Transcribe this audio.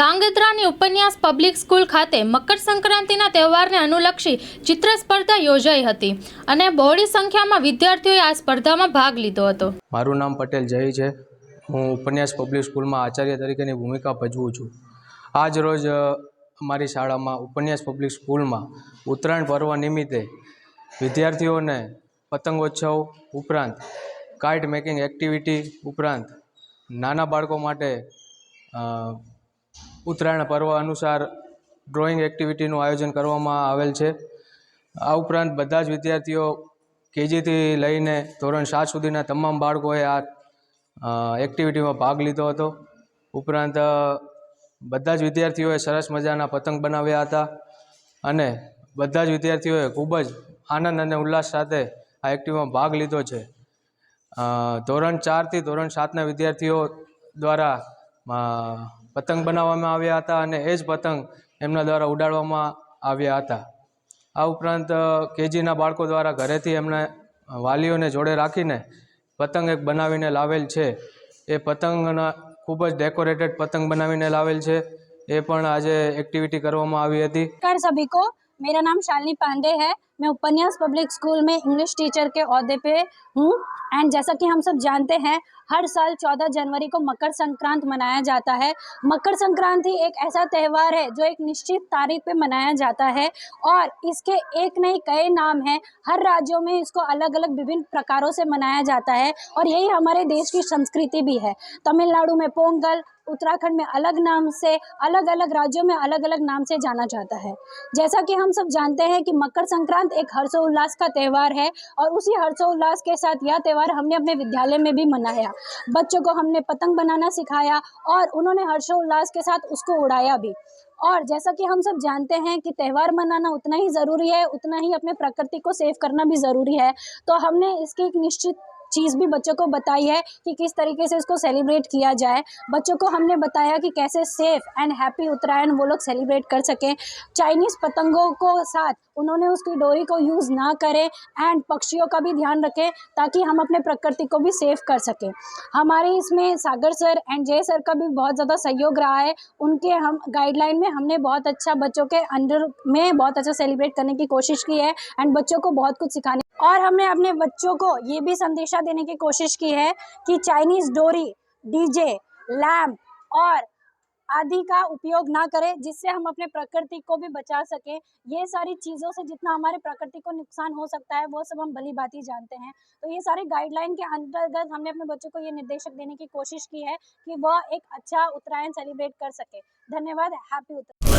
ધાંગધ્રાની ઉપન્યાસ public school ખાતે મકર સંક્રાંતિના તહેવારને અનુલક્ષી ચિત્ર સ્પર્ધા યોજાઈ હતી અને બહોળી સંખ્યામાં વિદ્યાર્થીઓએ આ સ્પર્ધામાં ભાગ લીધો હતો. મારું નામ પટેલ જય છે. હું ઉપન્યાસ પબ્લિક સ્કૂલમાં આચાર્ય તરીકેની ભૂમિકા ભજવું છું. આજ રોજ અમારી શાળામાં ઉપન્યાસ પબ્લિક સ્કૂલમાં ઉત્તરાયણ પર્વ નિમિત્તે વિદ્યાર્થીઓને પતંગોત્સવ ઉપરાંત કાઇટ મેકિંગ એક્ટિવિટી ઉપરાંત નાના બાળકો માટે ઉત્તરાયણ પર્વ અનુસાર ડ્રોઈંગ એક્ટિવિટીનું આયોજન કરવામાં આવેલ છે. આ ઉપરાંત બધા જ વિદ્યાર્થીઓ કેજીથી લઈને ધોરણ સાત સુધીના તમામ બાળકોએ આ એક્ટિવિટીમાં ભાગ લીધો હતો. ઉપરાંત બધા જ વિદ્યાર્થીઓએ સરસ મજાના પતંગ બનાવ્યા હતા અને બધા જ વિદ્યાર્થીઓએ ખૂબ જ આનંદ અને ઉલ્લાસ સાથે આ એક્ટિવમાં ભાગ લીધો છે. ધોરણ ચારથી ધોરણ સાતના વિદ્યાર્થીઓ દ્વારા પતંગ બનાવવામાં આવ્યા હતા અને એ જ પતંગ એમના દ્વારા ઉડાડવામાં આવ્યા હતા. આ ઉપરાંત કેજીના બાળકો દ્વારા ઘરેથી એમને વાલીઓને જોડે રાખીને પતંગ એક બનાવીને લાવેલ છે. એ પતંગના ખૂબ જ ડેકોરેટેડ પતંગ બનાવીને લાવેલ છે. એ પણ આજે એક્ટિવિટી કરવામાં આવી હતી. मेरा नाम शालिनी पांडे है। मैं उपन्यास पब्लिक स्कूल में इंग्लिश टीचर के अहदे पे हूँ। एंड जैसा कि हम सब जानते हैं, हर साल 14 जनवरी को मकर संक्रांत मनाया जाता है। मकर संक्रांति एक ऐसा त्यौहार है जो एक निश्चित तारीख पे मनाया जाता है। और इसके एक नहीं कई नाम हैं। हर राज्यों में इसको अलग अलग विभिन्न प्रकारों से मनाया जाता है। और यही हमारे देश की संस्कृति भी है। तमिलनाडु में पोंगल उत्तराखंड में अलग नाम से अलग अलग राज्यों में अलग अलग नाम से जाना जाता है। जैसा कि हम सब जानते हैं कि मकर संक्रांत एक हर्षोल्लास का त्यौहार है और उसी हर्षोल्लास के साथ यह त्यौहार हमने अपने विद्यालय में भी मनाया। बच्चों को हमने पतंग बनाना सिखाया और उन्होंने हर्षोल्लास के साथ उसको उड़ाया भी। और जैसा कि हम सब जानते हैं कि त्यौहार मनाना उतना ही ज़रूरी है, उतना ही अपने प्रकृति को सेव करना भी ज़रूरी है तो हमने इसकी एक निश्चित चीज़ भी बच्चों को बताई है कि किस तरीके से इसको सेलिब्रेट किया जाए। बच्चों को हमने बताया कि कैसे सेफ़ एंड हैप्पी उत्तरायण वो लोग सेलिब्रेट कर सकें। चाइनीज़ पतंगों को साथ उन्होंने उसकी डोरी को यूज़ ना करें एंड पक्षियों का भी ध्यान रखें ताकि हम अपने प्रकृति को भी सेव कर सकें। हमारे इसमें Sagar sir and Jay sir का भी बहुत ज़्यादा सहयोग रहा है। उनके हम गाइडलाइन में हमने बहुत अच्छा बच्चों के अंडर में बहुत अच्छा सेलिब्रेट करने की कोशिश की है एंड बच्चों को बहुत कुछ सिखाने और हमने अपने बच्चों को ये भी संदेशा देने की कोशिश की है कि चाइनीज़ डोरी, डीजे, लैम्प और आदि का उपयोग ना करें, जिससे हम अपने प्रकृति को भी बचा सकें। ये सारी चीज़ों से जितना हमारे प्रकृति को नुकसान हो सकता है, वो सब हम भली भांति जानते हैं। तो ये सारे गाइडलाइन के अंतर्गत हमने अपने बच्चों को ये निर्देशक देने की कोशिश की है कि वह एक अच्छा उत्तरायण सेलिब्रेट कर सके। धन्यवाद हैप्पी उत्तरायण।